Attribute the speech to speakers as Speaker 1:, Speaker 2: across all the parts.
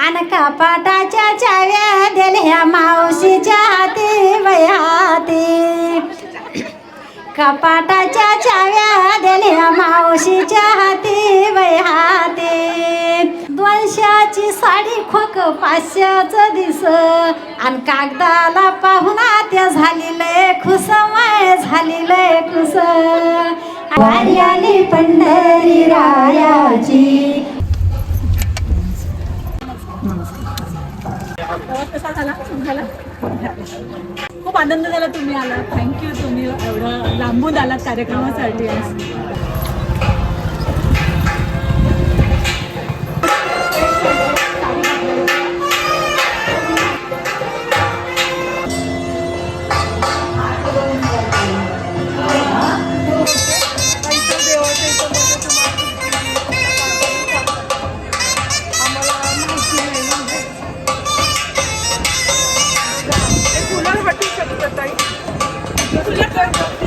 Speaker 1: अन कपाटाच्या चाव्या दिल्या मावशीच्या हाती वयाती कपाटाच्या चाव्या दिल्या मावशीच्या हाती वयाती हाती. साडी खोक पाचशाच दिस. आणि कागदाला पाहून त्या झालेलं खुस माय झालेलं खुस. आली पंढरी रायाची.
Speaker 2: कसा झाला? झाला? खूप आनंद झाला तुम्ही आला थँक्यू तुम्ही एवढं लांबून आलात कार्यक्रमासाठी आज फुलं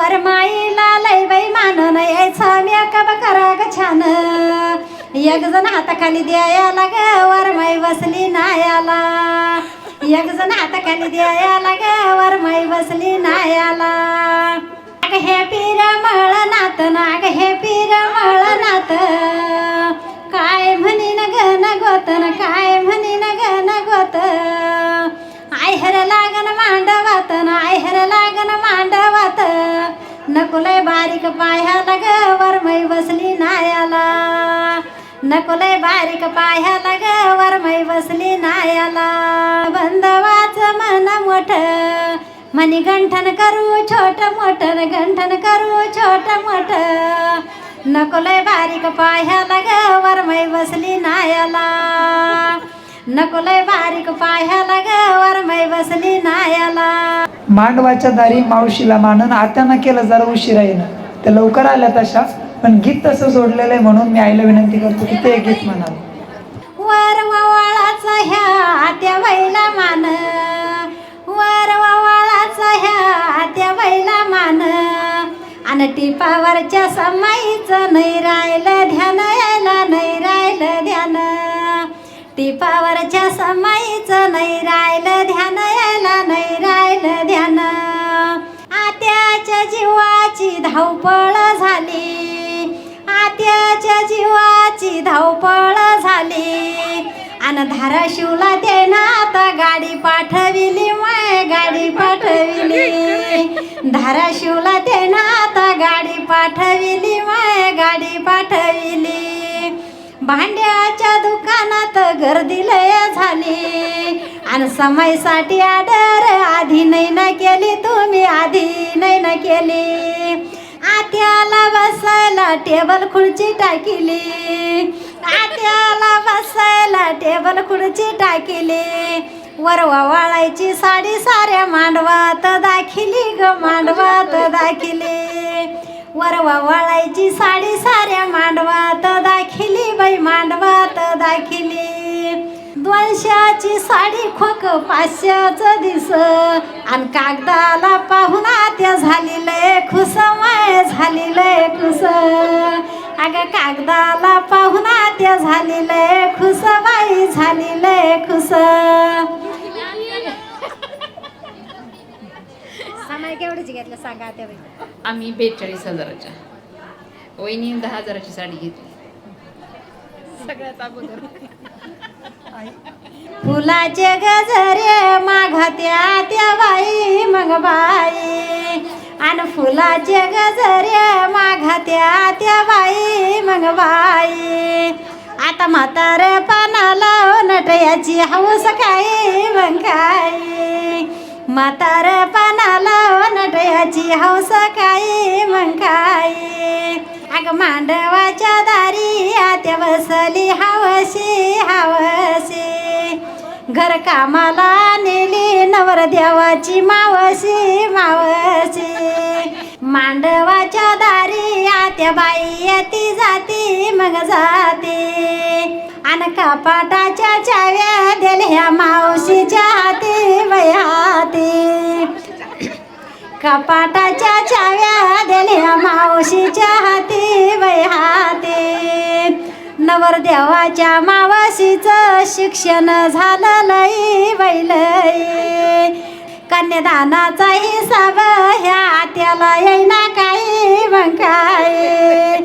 Speaker 1: वरमाईला लय बाई मान न यायचा मेकअप करा ग छान. एक जण हाताखाली द्यायला ग वरमाई बसली नायाला. एक जण हाताखाली द्यायला ग वरमाई बसली नायाला. अग हे पीर नात नाग हे पीर नात काय म्हणीन गन ग न गोतन काय नकुलय बारीक पाह्याला ग वरमई बसली नायाला. नकुलय बारीक पाह्याला ग वरमई बसली नायाला. बंधवाच मन मोठ मनी गंठन करू छोट मोठ गंठन करू छोट मोठ. नकोलय बारीक पाह्याला ग वरमई बसली नायाला. नकोलय बारीक पाह्याला ग वरमई बसली नायाला.
Speaker 3: मांडवाच्या दारी मावशीला मानन आत्यानं केलं जरा उशिरा येणं त्या लवकर आल्या तशा पण गीत तसं जोडलेलं आहे म्हणून मी आईला विनंती करतो की ते गीत म्हणावं.
Speaker 1: वर ववाळाचा ह्या त्या बैला मान. वर ववाळाचा ह्या त्या बैला मान. अन टिपावरच्या समाईचं नाही राहिलं ध्यान यायला नाही टिपावरच्या समाईचं नाही राहिलं ध्यान यायला नाही राहिलं ध्यान. आत्याच्या जीवाची धावपळ झाली. आत्याच्या जीवाची धावपळ झाली. आणि धाराशिवला देना आता गाडी पाठविली माय गाडी पाठविली. धाराशिवला देना आता गाडी पाठविली माय गाडी पाठविली. भांड्या दुकानात गर्दी लय झाली. आणि समयसाठी आडर आधी नाही ना केली तुम्ही आधी नाही ना केली. आत्याला बसायला टेबल खुर्ची टाकिली. आत्याला बसायला टेबल खुर्ची टाकिली. वरवा वाळायची साडी साऱ्या मांडवात दाखिली ग मांडवात दाखिली. वरवा वाळायची साडी साऱ्या मांडवात दाखिली बाई मांडवात दाखिली. दोनशेची साडी खोक पाचशेचं दिस. आणि कागदाला पाहून त्या झालेलं खुस माय झालेलं खुस. अगं कागदाला पाहून त्या झालेलं खुस बाई झालेलं खुस. समय केवढीची घेतलं सांगा त्या
Speaker 4: आम्ही बेचाळीस हजाराच्या. वहिनी दहा हजाराची साडी घेतली. सगळ्यात अगोदर.
Speaker 1: फुलाचे गजरे माघात्या त्या बाई मग बाई. आणि फुलाचे गजरे माघात्या त्या बाई मग बाई. आता म्हातार पानाला नटयाची हौस काही मग काय. म्हातार पानाला नटयाची हौस काही मग काई ग मांडवाच्या दारी आत्या बसली हवशी हवशी. घर कामाला नेली नवरदेवाची मावशी मावशी. मांडवाच्या दारी आत्या बाई येती जाती मग जाती. अन कपाटाच्या चाव्या दिल्या मावशीच्या हाती वयाती. कपाटाच्या चाव्या दिल्या मावशीच्या हाती वयाती नवरदेवाच्या मावशीचं शिक्षण झालं लई बैलई कन्यादानाचा हिसाब ह्या त्याला येईना काही मग काय.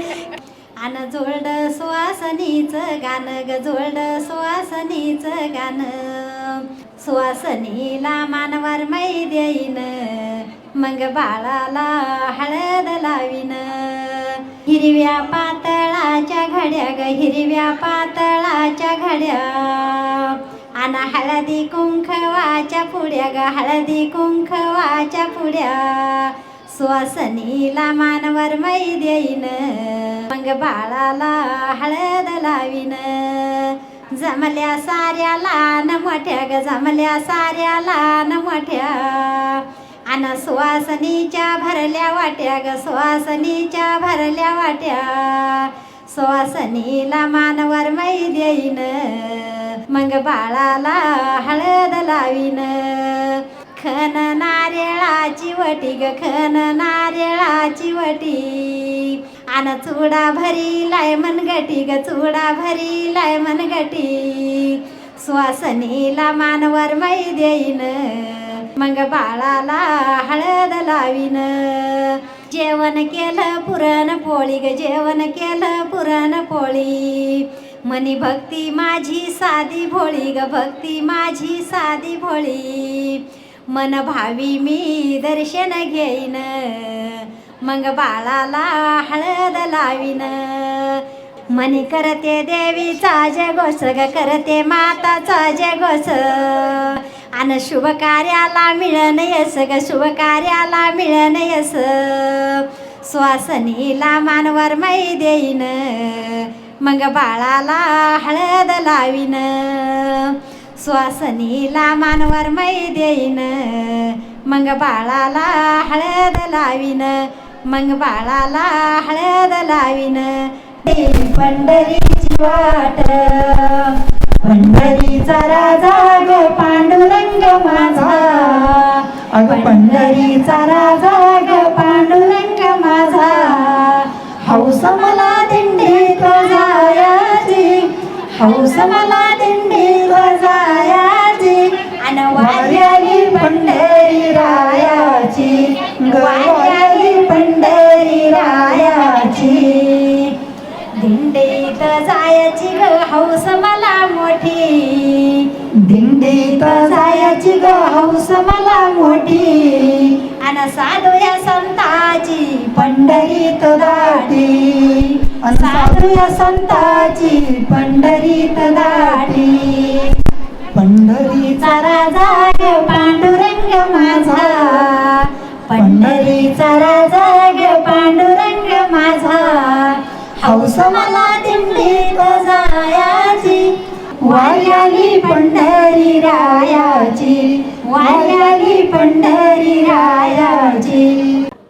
Speaker 1: अन जोड सुवासनीचं गाणं ग जोड सुवासनीचं गाणं. सुवासनीला मानवार मै देईन. मग बाळाला हळद लावीन. हिरव्या पातळाच्या घड्या ग हिरव्या पातळाच्या घड्या. अन हळदी कुंखवाच्या पुड्या ग हळदी कुंखवाच्या पुड्या स्वसनीला मानवर मै देईन. मग बाळाला हळद लावीन. जमल्या साऱ्या लहान मोठ्या ग जमल्या साऱ्या लहान मोठ्या. अन सुवासनीच्या भरल्या वाट्या ग सुवासनीच्या भरल्या वाट्या. सुवासनीला मानवर मै देईन मग बाळाला हळद लावीन. खन नारळाची वटी ग खन नारळाची वटी. आन चुडा भरी लाय मनगटी ग चुडा भरी लाय मनगटी सुवासनीला मानवर मै देईन. मग बाळाला हळद लावीन. जेवण केलं पुरण पोळी ग जेवण केलं पुरण पोळी. मनी भक्ती माझी साधी भोळी ग भक्ती माझी साधी भोळी. मन भावी मी दर्शन घेईन. मग बाळाला हळद लावीन. मनी करते देवीचा जगोस ग करते माताचा जगोस आणि शुभ कार्याला मिळन यस ग शुभ कार्याला मिळन यस. श्वासनीला मानवर मै देईन. मग बाळाला हळद लावीन. श्वासनीला मानवर मै देईन. मग बाळाला हळद लावीन. मग बाळाला हळद लावीन. देवी पंढरीची वाट. पंढरीचा राजा ग पांडुरंग माझा. अगं पंढरीचा दिंडीत जायची ग हौस मला मोठी. दिंडीत जायची ग हौस मला मोठी. अन साधू या संताची. पंढरीत दाटी. अन साधू या संताची पंढरीत दाटी. पंढरीचा राजा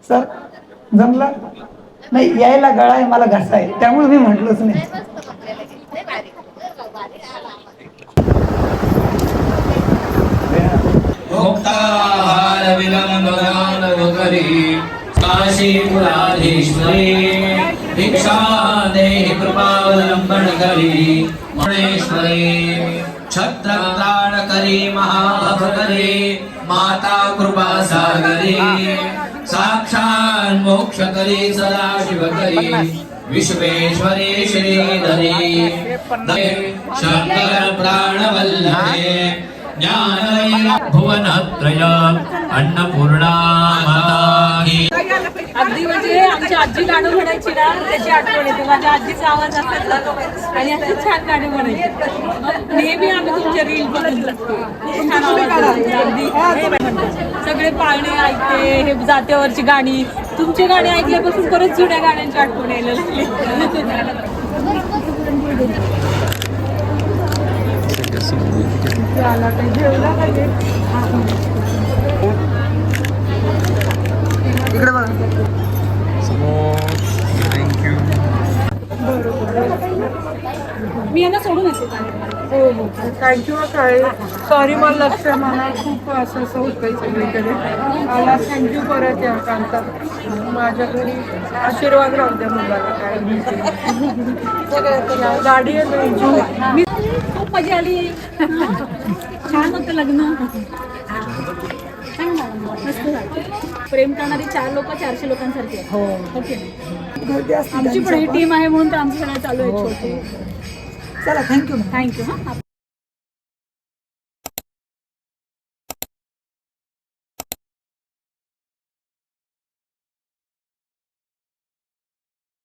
Speaker 3: सर जमलं? नाही यायला गळा आहे मला घसा आहे. त्यामुळे मी म्हटलंच नाही.
Speaker 5: मुक्ताहार विलंबगान करी काशीपुराधीश्वरी भिक्षा देहि कृपावलंबन करी मणेश्वरी छत्रत्राण करी महाभव माता कृपा सागरी। साक्षात मोक्ष करी सदा शिव करी विश्वेश्वरी श्रीधरी शंकर प्राणवल्लभे ज्ञानमय भुवनत्रय अन्नपूर्णा माता ही
Speaker 2: अगदी म्हणजे आमची आजी गाणं म्हणायची ना त्याची आठवण येते. माझ्या आजीचा आवाज असायचा आणि आता छान गाणी म्हणायची. नेहमी आम्ही तुमचे रील बघत. असतो खूप छान आवाज आहे. अगदी. सगळे पाळणे ऐकते हे जात्यावरची गाणी. तुमचे गाणे ऐकल्यापासून परत जुन्या गाण्यांची आठवण यायला लागली.
Speaker 3: इकडे बघा.
Speaker 2: मी यांना सोडून येते.
Speaker 6: हो हो. थँक्यू काय सॉरी मला लक्ष मला खूप असं असं होतं सगळीकडे. मला थँक्यू परत या कांतात माझ्या घरी आशीर्वाद राहू द्या मुलाला काय गाडी आहे.
Speaker 2: मी खूप मजा आली. छान होतं लग्न. मस्त झालं. प्रेम करणारी चार लोक चारशे लोकांसारखे आहेत. हो की नाही?
Speaker 3: गर्दी असते
Speaker 2: आमची पण ही टीम आहे म्हणून तर आमचं सगळं चालू आहे छोटी
Speaker 3: चला थँक्यू
Speaker 2: थँक्यू हा